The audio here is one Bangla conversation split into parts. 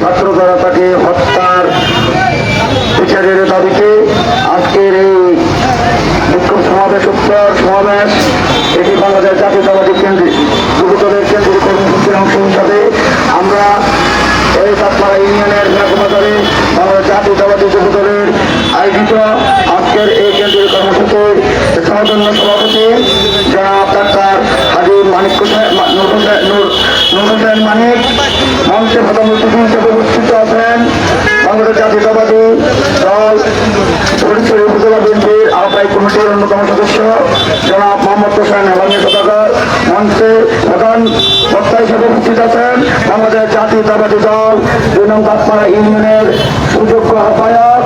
ছাত্র দ্বারা তাকে হত্যার বিচারের দাবিতে আজকের এই বিক্ষোভ সমাবেশ, উত্তর সমাবেশ, এটি বাংলাদেশ জাতীয়তাবাদী কেন্দ্রিক যুবদলের কেন্দ্রীয় কর্মসূচির অংশ হিসাবে আমরা এই সাতমারা ইউনিয়নের মেঘমাজারে বাংলাদেশ জাতীয়তাবাদী যুবদলের আয়োজিত আজকের এই কেন্দ্রীয় কর্মসূচির সমাজন্য সভাপতি জনাব ডাক্তার হাজি মানিক নূর হোসেন নূর- নূর হোসেন মানিক মঞ্চে প্রধান হিসেবে উপস্থিত আছেন বাংলাদেশ জাতীয়তাবাদী দল ফরিদপুর উপজেলা বিএনপির আহ্বায়ক কমিটির অন্যতম সদস্য, জনাব মোহাম্মদ হোসেন মঞ্চে প্রধান বক্তা হিসেবে উপস্থিত আছেন বাংলাদেশ জাতীয়তাবাদী দল দুই ইউনিয়নের সুযোগ্য আহ্বায়ক,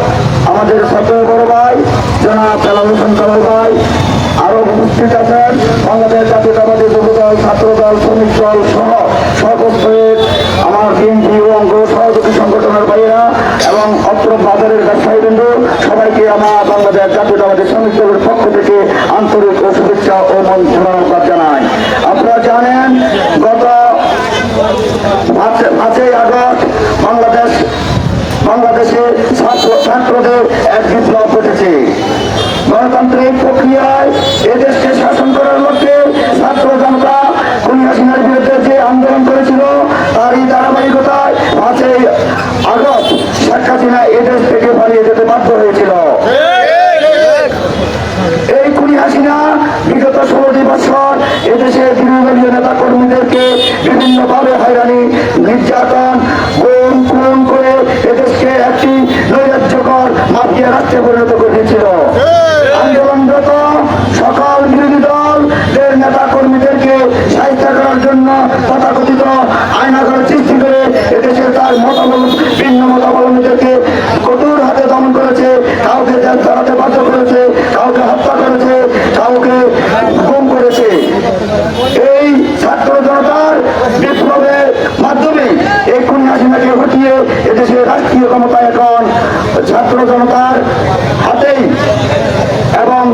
আমাদের ছোট বড় ভাই, জনাব বেলাল হোসেন কামাল ভাই, আরও উপস্থিত আছেন বাংলাদেশ জাতীয়তাবাদী যুব দল ছাত্র দল শ্রমিক দল রাষ্ট্রীয় ক্ষমতা এখন ছাত্র জনতার হাতেই। এবং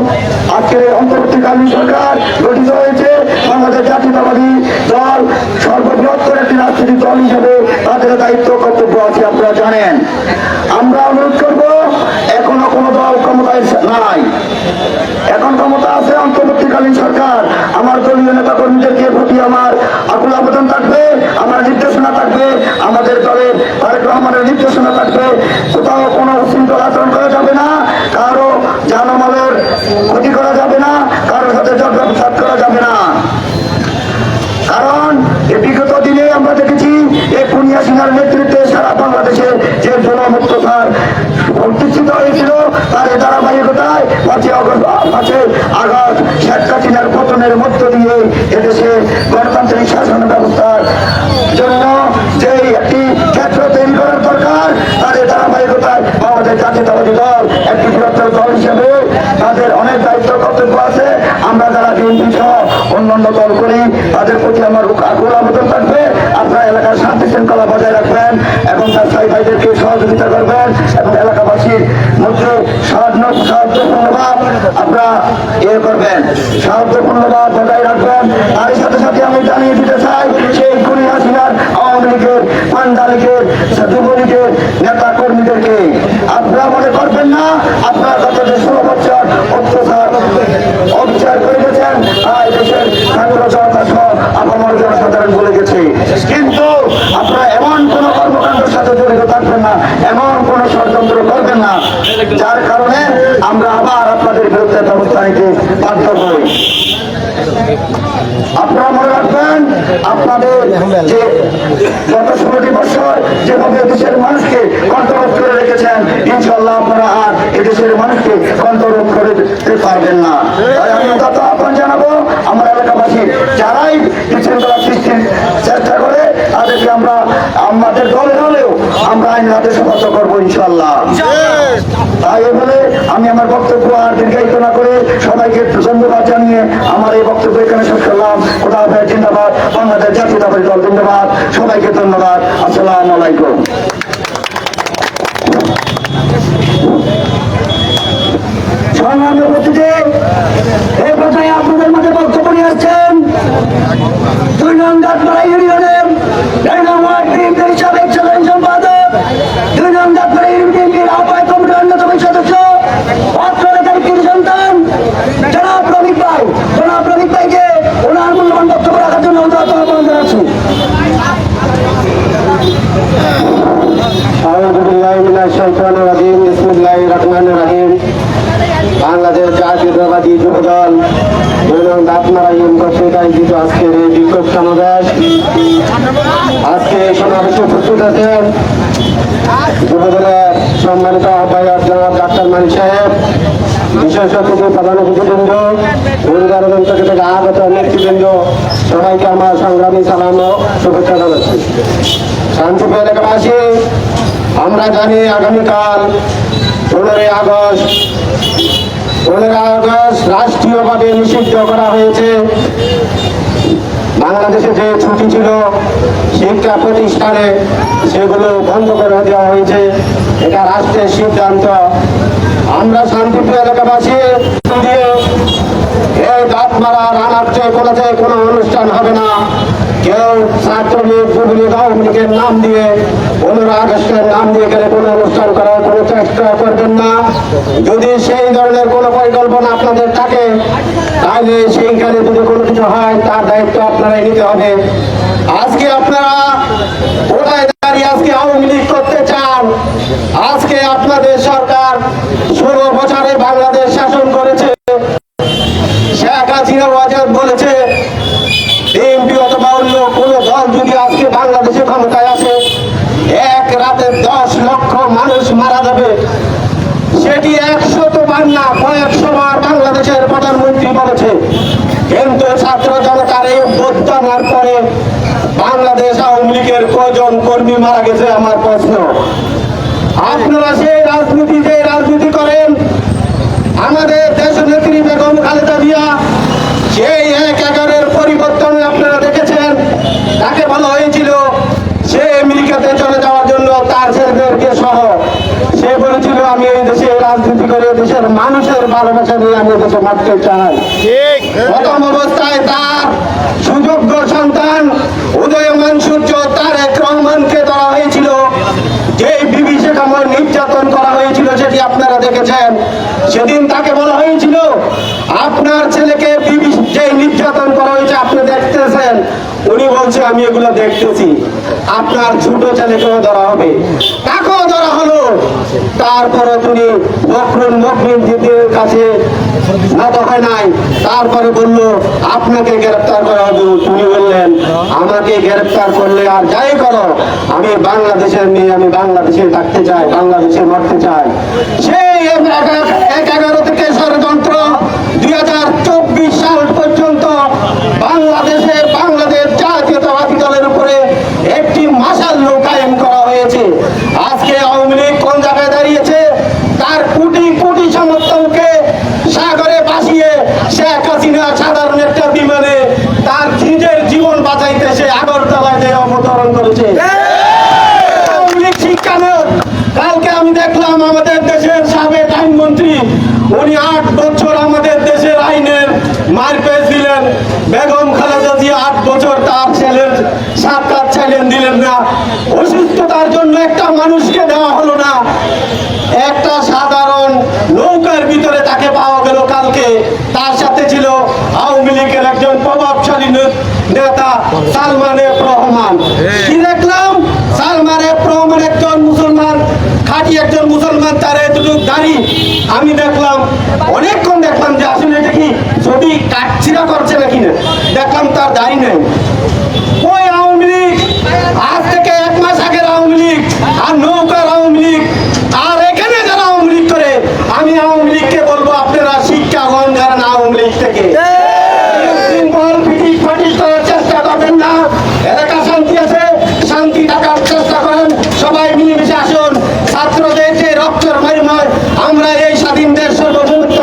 আজকের অন্তর্বর্তীকালীন সরকার গঠিত হয়েছে, বাংলাদেশ জাতীয়তাবাদী দল সর্ববৃহত্তর একটি রাজনৈতিক দল হিসেবে তাদের দায়িত্ব, কর্তব্য আছে, আপনারা জানেন। আমরা অনুরোধ করব, এখনও কোনো দল ক্ষমতায় নাই। এখন নির্দেশনা থাকবে, কোথাও কোনো উশৃঙ্খল আচরণ করা যাবে না, কারও জানমালের ক্ষতি করা যাবে না কারোর সাথে জটসাত করা যাবে না। কারণ এই বিগত দিনে আমরা দেখেছি, এই পুনিয়া সিংহার নেতৃত্বে সারা বাংলাদেশে যে জনমুক্ত সার প্রতিষ্ঠিত হয়েছিল, তার এই ধারাবাহিকতায় পাঁচই আগস্ট পাঁচই আগস্ট শেখ হাসিনার পতনের মধ্য দিয়ে এদেশে গণতান্ত্রিক শাসন ব্যবস্থার জন্য যে একটি ক্ষেত্র তৈরি করার দরকার তাদের ধারাবাহিকতায় বাংলাদেশ জাতীয়তাবাদী দল একটি বৃহত্তর দল হিসেবে তাদের অনেক দায়িত্ব কর্তব্য আছে। আমরা যারা বিএনপি সহ অন্যান্য দল করি, তাদের প্রতি আমার আগ্রহ আবেদন থাকবে। আপনারা এলাকার শান্তি শৃঙ্খলা বজায় রাখবেন এবং তার ব্যবসায়ী ভাইদেরকে সহযোগিতা করবেন এবং এলাকাবাসীর মধ্যে সাহায্য সাহায্যপূর্ণভাব আপনারা ইয়ে করবেন। সাহায্যপূর্ণভাব বজায় যার কারণে আমরা আবার আপনাদের বিরুদ্ধে ব্যবস্থা নিতে বাধ্য হই আপনারা মনে রাখবেন, আপনাদের যে গত ষোলোটি বছর যেভাবে দেশের মানুষকে কন্ট্রোল করে রেখেছেন ইনশাল্লাহ আপনারা আর এদেশের মানুষকে কন্ট্রোল করে পারবেন না। তাই আহ্বান আমরা আইন হাতে সমর্থ করব ইনশাল্লাহ তাই বলে আমি আমার বক্তব্য আর দীর্ঘায়িত না করে সবাইকে ধন্যবাদ জানিয়ে আমার এই বক্তব্য এখানে শেষ করলাম। কোথা হবে জিন্দাবাদ। বাংলাদেশ জাতীয়তাবাদী দল, জিন্দাবাদ। সবাইকে ধন্যবাদ। আসসালামু আলাইকুম। দুই নং দাঁতমারা ইউনিয়নের নং ওয়ার্ড বিএনপির সাবেক সাধারণ সম্পাদক শাইতানির রাজিম বিসমিল্লাহির রহমানির রহিম বাংলাদেশ জাতীয়তাবাদী যুবদল এবং দাঁতমারাইম কর্তৃক আয়োজিত আজকের এই বিক্ষোভ সমাবেশ আজকে এই আছেন যুবদলের সম্মানিত আহ্বায়ক জনাব ডাক্তার মানি সাহেব বিশেষ অতিথি প্রধান অতিথিবৃন্দ থেকে থেকে আগত নেতৃবৃন্দ, সবাইকে আমার সংগ্রামী সালাম ও শুভেচ্ছা জানাচ্ছি। শান্তিপুর এলাকাবাসী, আমরা জানি আগামীকাল পনেরোই আগস্ট পনেরোই আগস্ট রাষ্ট্রীয়ভাবে নিষিদ্ধ করা হয়েছে। বাংলাদেশে যে ছুটি ছিল শিক্ষা প্রতিষ্ঠানে সেগুলো বন্ধ করে দেওয়া হয়েছে। এটা রাষ্ট্রের সিদ্ধান্ত। আমরা শান্তিপ্রিয় এলাকাবাসী দিয়ে এই দাঁত মারা রানার্থে কলেজে কোনো অনুষ্ঠান হবে না, কেউ ছাত্রলীগ, যুবলীগ, আওয়ামী লীগের নাম দিয়ে, পনেরো আগস্টের নাম দিয়ে গেলে কোনো অনুষ্ঠান করার কোনো চেষ্টা করবেন না। যদি সেই ধরনের কোনো পরিকল্পনা আপনাদের থাকে তাহলে সেইখানে যদি কোনো কিছু হয়, তার দায়িত্ব আপনারাই নিতে হবে। আজকে আপনারা ওটাই দাঁড়িয়ে আজকে আওয়ামী লীগ করতে চান। আজকে আপনাদের সরকার ষোলো বছরে। মারা গেছে আমার প্রশ্ন। আপনারা সেই রাজনীতি করেন আমাদের দেশনেত্রী বেগম খালেদা জিয়া সেই এক এগারের পরিবর্তন আপনারা দেখেছেন তাকে বলা হয়েছিল সে আমেরিকাতে চলে যাওয়ার জন্য তার ছেলেদেরকে সহ সে বলেছিল আমি এই দেশে রাজনীতি করে দেশের মানুষের ভালোবাসা নিয়ে আমি দেশে মারতে চাই। প্রথম অবস্থায় তার সুযোগ্য সন্তান উদয়মান সূর্য তারেক রহমানকে ধরা হয়েছিল যে বিভীষিকাময় নির্যাতন করা আপনারা দেখেছেন, সেদিন তাকে বলা হয়েছিল, আপনার ছেলেকে যে নির্যাতন করা হয়েছে, আপনি দেখতেছেন? উনি বলছে, আমি এগুলো দেখতেছি। আপনার ছোট ছেলেকেও ধরা হবে। তাকেও ধরা হলো। তারপরে তিনি মকরুন মকরুন দিদির কাছে নাই। তারপরে বলল, আপনাকে গ্রেফতার করা হবে। তুমি বললেন, আমাকে গ্রেফতার করলে আর যাই করো, আমি বাংলাদেশের মেয়ে, আমি বাংলাদেশে থাকতে চাই, বাংলাদেশে মরতে চাই সেই এক এক- এক এগারো থেকে ষড়যন্ত্র দুই হাজার চব্বিশ সাল পর্যন্ত বাংলাদেশে বাংলাদেশ জাতীয়তাবাদী দলের উপরে একটি মাসাল কায়েম করা হয়েছে আজকে আওয়ামী লীগ কোন জায়গায় দাঁড়িয়েছে তার কোটি কোটি সমর্থনকে সাগরে ভাসিয়ে শেখ হাসিনা সাধারণ একটা বিমানে তার নিজের জীবন বাঁচাইতে সে আগরতলায় যে অবতরণ করেছে আওয়ামী লীগ শিক্ষানক কালকে আমি দেখলাম আমাদের দেশের সাবেক আইনমন্ত্রী উনি আট বছর আমাদের দেশের আইনের মারপেজ দিলেন বেগম খালেদা জিয়া আট বছর তার ছেলের ছেলেন দিলেন না। অসুস্থতার জন্য একটা মানুষকে দেওয়া হলো না। একটা সাধারণ নৌকার ভিতরে তাকে পাওয়া গেল কালকে। তার সাথে ছিল আওয়ামী লীগের একজন প্রভাবশালী নেতা সালমান এফ রহমান। কি দেখলাম? সালমান এফ রহমান একজন মুসলমান খাঁটি একজন মুসলমান তার এতটুকু দাড়ি। আমি দেখলাম অনেকক্ষণ দেখলাম যে আসলে এটা কি ছবি কাটছিরা করছে নাকি না? দেখলাম তার দাড়ি নেই ওই আওয়ামী লীগ আজ থেকে এক মাস আগের আওয়ামী লীগ আর নৌকার আওয়ামী লীগ আর এখানে যারা আওয়ামী লীগ করে আমি আওয়ামী লীগকে বলব আপনারা শিক্ষা গ্রহণ করেন আওয়ামী লীগ থেকে শৃঙ্খল পিটিশ ফাটিশ করার চেষ্টা করবেন না এলাকা শান্তি আছে শান্তি থাকার চেষ্টা করেন সবাই মিলেমিশে আসুন ছাত্রদের যে রক্তের মরিময় আমরা এই স্বাধীন দেশ সর্বভৌমত্ব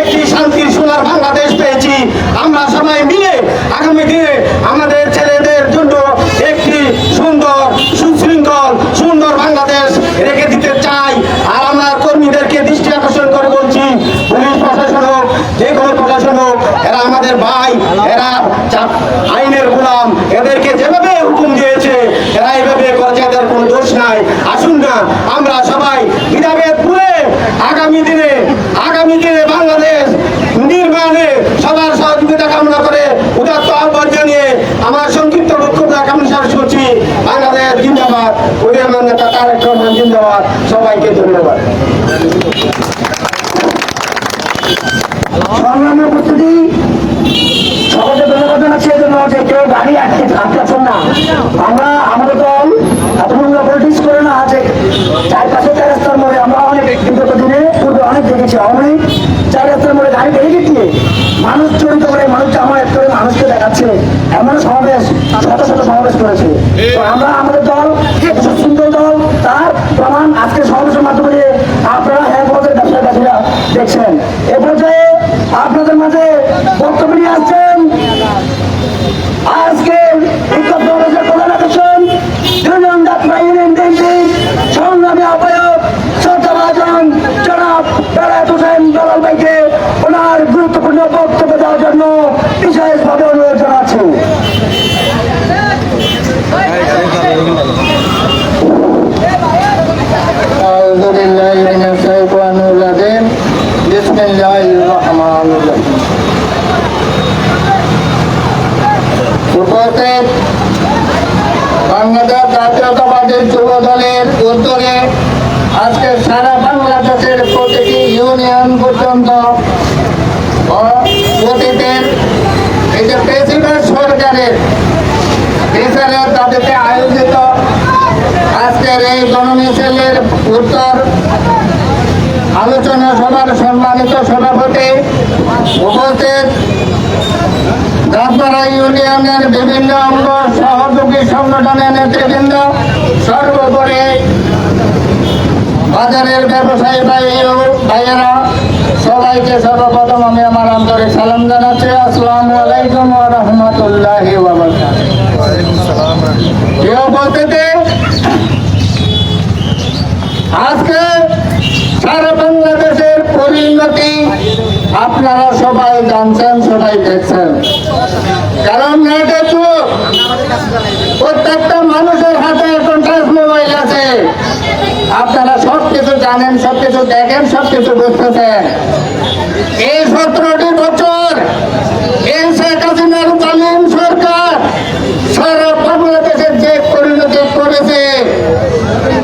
একটি শান্তির সোনার বাংলাদেশ পেয়েছি আমরা সবাই মিলে আগামী দিনে আমাদের ছেলেদের জন্য একটি সুন্দর সুশৃঙ্খল সুন্দর বাংলাদেশ রেখে দিতে চাই আর আমরা কর্মীদেরকে দৃষ্টি আকর্ষণ করে বলছি পুলিশ প্রশাসন হোক যে কোনো প্রশাসন হোক এরা আমাদের ভাই এরা আইনের গোলাম, এদেরকে যেভাবে হুকুম দিয়েছে, এরা এইভাবে করছে এদের কোনো দোষ নাই। আসুন না, আমরা সবাই বিধাভেদ ভুলে আগামী দিনে বিচারের আয়োজিত আজকের এই গণমিছিলের উত্তর আলোচনা সভার সম্মানিত সভাপতি উপস্থিত দাসপাড়া ইউনিয়নের বিভিন্ন অঙ্গ সহযোগী সংগঠনের নেতৃবৃন্দ, সর্বোপরি বাজারের ব্যবসায়ী ভাই ভাইয়েরা, সবাইকে সর্বপ্রথম আমি আমার আন্তরিক সালাম জানাচ্ছি। আসসালামু আলাইকুম রাহমাতুল্লাহি উপস্থিতি আজকে সারা বাংলাদেশের পরিণতি আপনারা সবাই জানছেন, সবাই দেখছেন। কারণ নেটে যুগ প্রত্যেকটা মানুষের হাতে এখন মোবাইল আছে। আপনারা সব কিছু জানেন সব কিছু দেখেন সব কিছু বুঝতেছেন। এই সতেরোটি বছর এই শেখ হাসিনার জালিম সরকার সারা বাংলাদেশের যে পরিণতি করেছে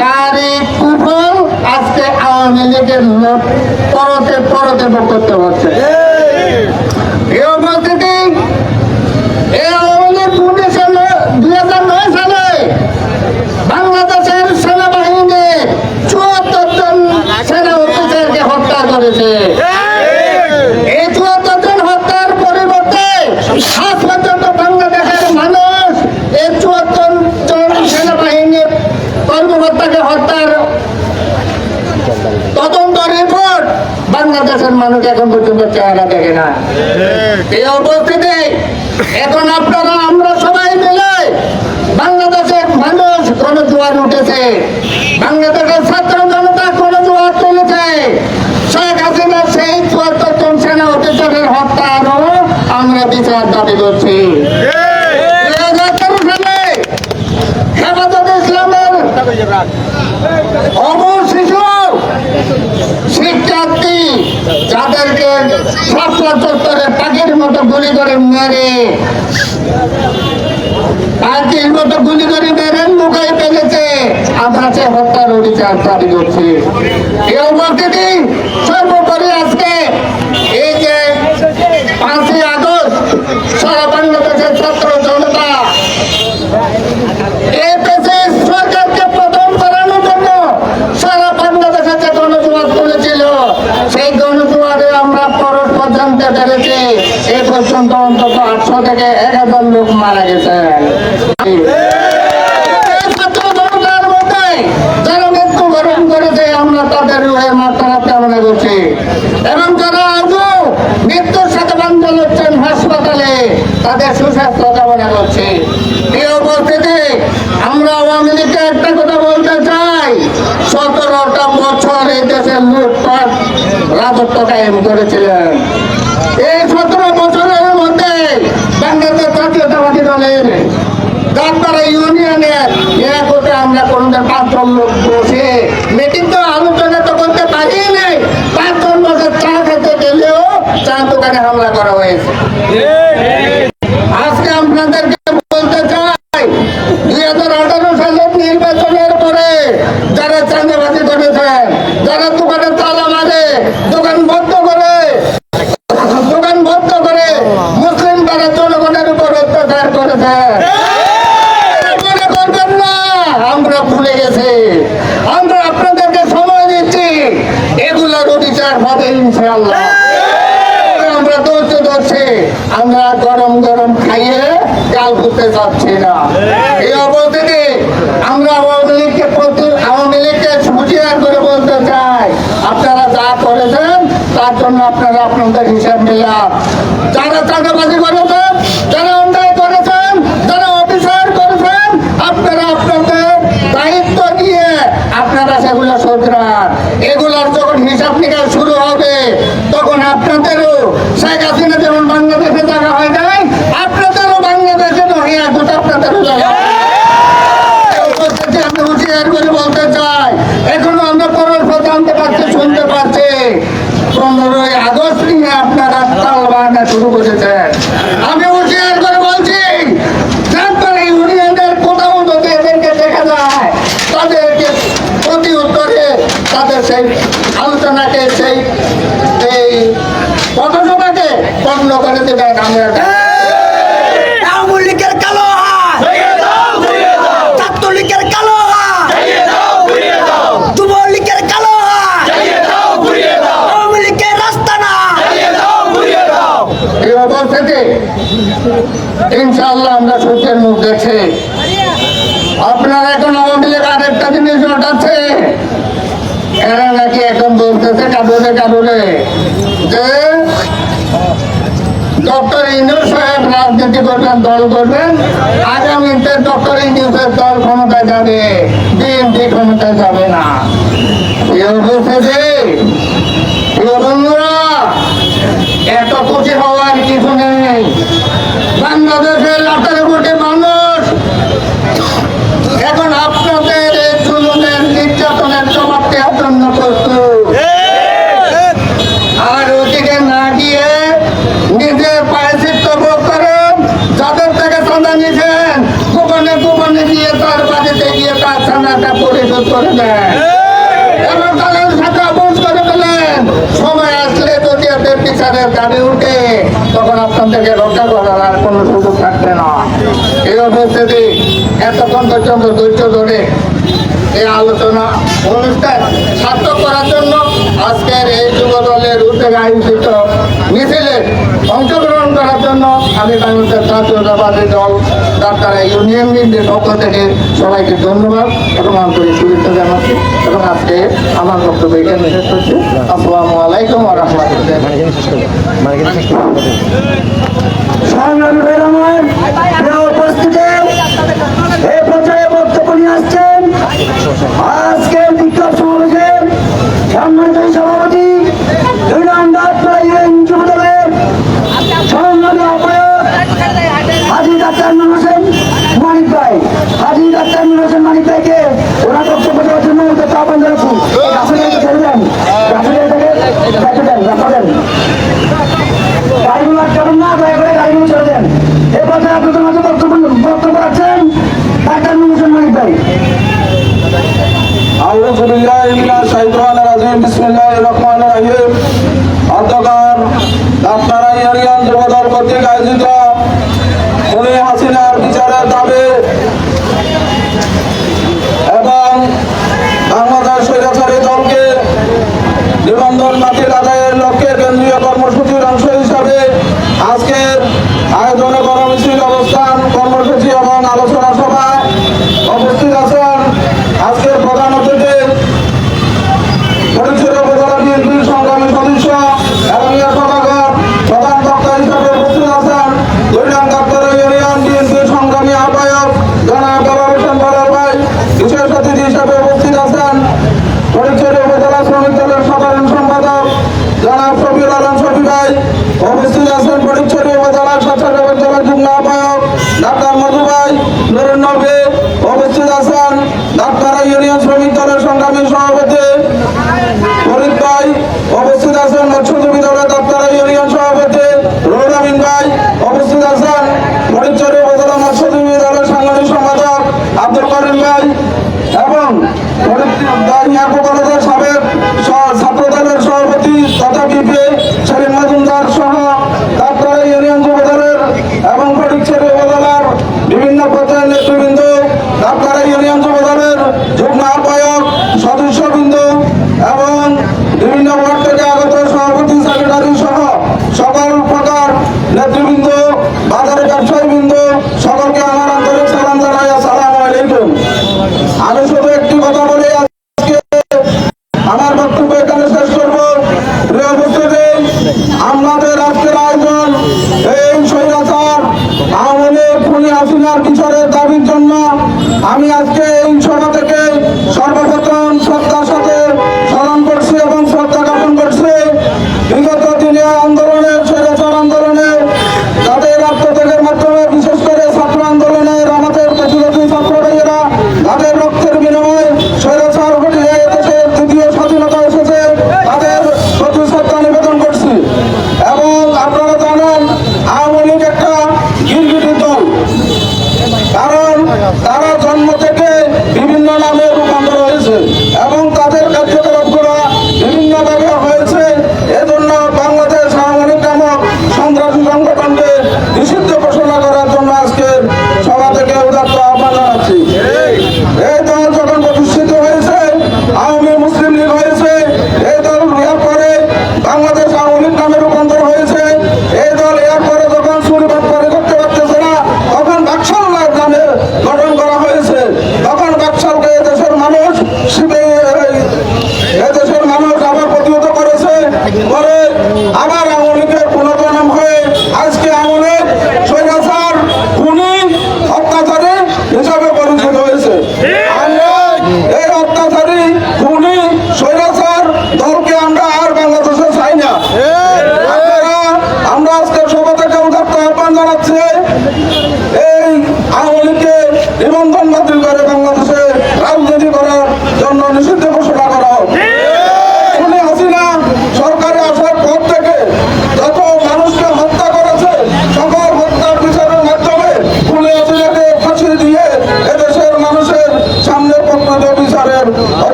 তারই কুফল আজকে আওয়ামী লীগের লোক পরতে পরতে ভোগ করতে হচ্ছে এই উপস্থিতি এই আওয়ামী লীগ উনিশ সালে দুই হাজার নয় সালে বাংলাদেশের সেনাবাহিনী চুয়াত্তর জন সেনা অফিসারকে হত্যা করেছে এই চুয়াত্তর জন হত্যার পরিবর্তে আজ পর্যন্ত বাংলাদেশের মানুষ এই চুয়াত্তর জন সেনাবাহিনীর কর্মকর্তাকে হত্যার তদন্ত রিপোর্ট বাংলাদেশের মানুষ এখন পর্যন্ত চেহারা দেখে না এই উপস্থিতি এখন আপনারা আমরা সবাই মিলে বাংলাদেশের মানুষ কোন জোয়ার উঠেছে। বাংলাদেশের ছাত্র জনতা কোন জোয়ার তুলেছে। শেখ হাসিনা সেই চুয়াত্তর জন সেনা অফিসারের হত্যারও আমরা বিচার দাবি করছি। ইসলামের অমর যাদেরকে ছাত্র চত্বরে পাখির মতো গুলি করে মেরে। পাখির মতো গুলি করে মেরে লুকাই ফেলেছে। আমরা সে হত্যার অভিযান করছি। এই সর্বোপরি আজকে এই যে পাঁচই আগস্ট সারা ছাত্র জনতা এই দেশে সরকারকে প্রথম করানোর জন্য সারা বাংলাদেশে যে গণজোয়ার তুলেছিল সেই গণজোয়ারে আমরা পরস্পর জানতে পেরেছি এ পর্যন্ত অন্তত আটশো থেকে এক হাজার লোক মারা গেছে। এই ছাত্র জনতার মধ্যে যারা মৃত্যুবরণ করেছে, আমরা তাদের মাত্রা কামনা করছি। এবং যারা আজও মৃত্যুর সাথে বান্ধব হচ্ছেন হাসপাতালে, তাদের সুস্বাস্থ্য আমরা বলতে চাই, সতেরোটা বছর রাজত্ব করেছিলেন এই সতেরো বছরের মধ্যে বাংলাদেশ জাতীয়তাবাদী দলের ডাক্তারা ইউনিয়নের একতা আমরা কোনদিন পাঁচজন লোক বসে মিটিং তো আলোচনা তো করতে পারি নাই পাঁচজন বসে চা খেতে গেলেও চা দোকানে হামলা করা হয়েছে আজকে আপনাদেরকে বলতে আমরা আপনাদেরকে সময় দিচ্ছি এগুলোর অধিকার হবে ইনশাআল্লাহ। আমরা ধৈর্য ধরছি আমরা গরম গরম খাইয়ে কাল করতে চাচ্ছি না। এই! অবস্থাতে আমরা আওয়ামী লীগকে আওয়ামী লীগকে হুঁশিয়ার করে বলতে চাই। আপনারা যা করেছেন তার জন্য আপনারা আপনাদের হিসাব মিলান। যারা চাঁদাবাজি করেছেন যারা অন্যায় করেছেন যারা অফিসার করেছেন আপনারা আপনাদের দায়িত্ব নিয়ে আপনারা সেগুলো শোধরান। এগুলোর যখন হিসাব নিকাশ শুরু হবে তখন আপনাদেরও শেখ হাসিনা যেমন বাংলাদেশে জায়গা হয় নাই আপনাদেরও বাংলাদেশে নহিয়া দুটো আপনাদেরও জায়গা হবে। এই উপস্থিতি আমি হুঁশিয়ার করে বলতে চাই এখনও আমরা পরের জানতে পারছি শুনতে পারছি পনেরোই আগস্ট নিয়ে আপনারা তাল বাহানা শুরু করেছেন আমি হুঁশিয়ার করে বলছি জানতারা ইউনিয়নের কোথাও যদি এদেরকে দেখা যায় তাদেরকে প্রতি উত্তরে তাদের সেই আলোচনাকে সেই এই পথসভাকে বন্ধ করে দেবেন আমরা আওয়ামী লীগের কালো হাত ছাত্রলীগের কালো হাত যুব লীগের কালো হাত আওয়ামী লীগের রাস্তা না এই অবস্থাতে ইনশাআল্লাহ আমরা সূর্যের মুখ দেখছি। আপনার এখন আওয়ামী লীগ আরেকটা জিনিস ঘটাচ্ছে। এরা নাকি এখন বলতেছে কাবুলে কাবুলে যে ডক্টর ইন্দ্র সাহেব রাজনীতি করবেন, দল করবেন আগামীতে ডক্টর ইন্দুসের দল ক্ষমতায় যাবে বিএনপি ক্ষমতায় যাবে না এই অবস্থাতে প্রিয় বন্ধুরা এত খুশি হওয়ার কিছু নেই বাংলাদেশের আঠারো কোটি মানুষ এখন আপনাদের এই জুলুমের নির্যাতনের জবাব দেওয়ার জন্য প্রস্তুত আর ওদিকে না গিয়ে নিজের পায়ে চিত্ত ভোগ করেন যাদের থেকে চাঁদা নিছেন গোপনে গোপনে গিয়ে তার বাড়িতে গিয়ে তার চাঁদাটা পরিশোধ করে দেন এবং তাদের সাথে আপোষ করে ফেলেন সময় আসলে যদি এদের বিচারের দাবি উঠে তখন আপনাদেরকে রক্ষা করার আর কোনো সুযোগ থাকবে না। এই অবস্থাতে এতক্ষণ পর্যন্ত ধৈর্য ধরে এই আলোচনা, অনুষ্ঠান সার্থক করার জন্য আজকের এই যুব দলের উদ্যোগে আয়োজিত মিছিলে অংশগ্রহণ করার জন্য আমি বাংলাদেশ জাতীয়তাবাদী দল, ডাক্তার ইউনিয়ন মিলের পক্ষ থেকে সবাইকে ধন্যবাদ এবং আন্তরিক শুভেচ্ছা জানাচ্ছি এবং আজকে আমার বক্তব্য এখানে শেষ করছি। আসসালামু আলাইকুম নিয়ে আসছেন আজকের বিক্ষোভ সমাবেশের সম্মানিত সভাপতি দুই নম্বর প্রাইভেট যুব দলের সংগ্রামী আহ্বায়ক হাজি ডাক্তার নুর হোসেন মানিক ভাই হাজি ডাক্তার নুর হোসেন মানিক ভাইকে ওরা বক্তব্য দেওয়ার জন্য ওদেরকে আহ্বান জানাচ্ছি আসলে ছেড়ে দেন আসলে এটাকে দেখে দেন রাখা দেন গাড়িগুলো আটকাবেন না দয়া করে গাড়িগুলো ছেড়ে দেন এ পর্যায়ে আপনাদের মাঝে বক্তব্য বক্তব্য রাখছেন ডাক্তার নুরুসেন মানিক ভাই। যুবদল কর্তৃক আয়োজিত খুনি হাসিনার বিচারের দাবি। এবং বাংলাদেশ স্বৈরাচারী দলকে নিবন্ধন লক্ষ্যে কেন্দ্রীয় কর্মসূচির কর্মসূচি এবং আলোচনা সভায়